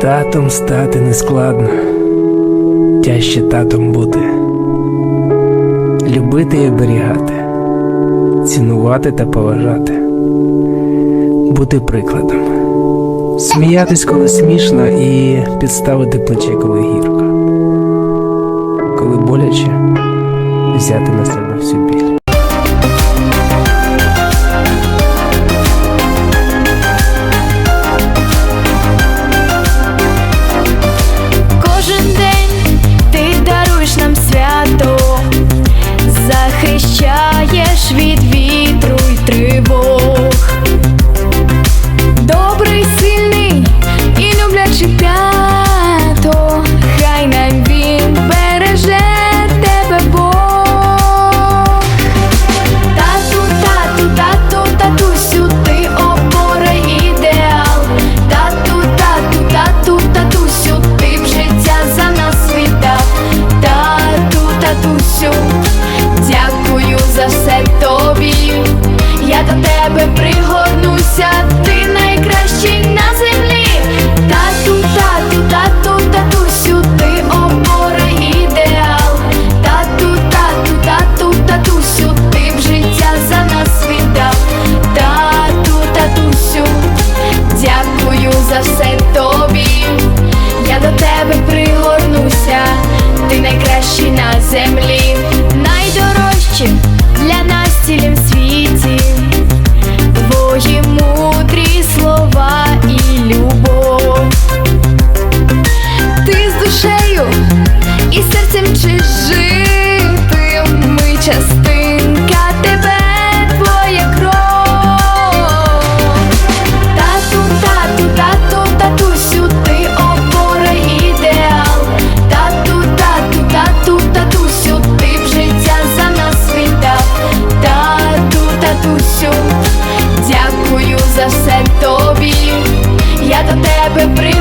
Татом стати нескладно, тяжче татом бути, любити і оберігати, цінувати та поважати, бути прикладом, сміятись, коли смішно, і підставити плече, коли гірко, коли боляче, взяти на себе всю біль. дядусю, дякую за все тобі, я до тебе пригорнуся. family. Дякую за все тобі, я до тебе прийду.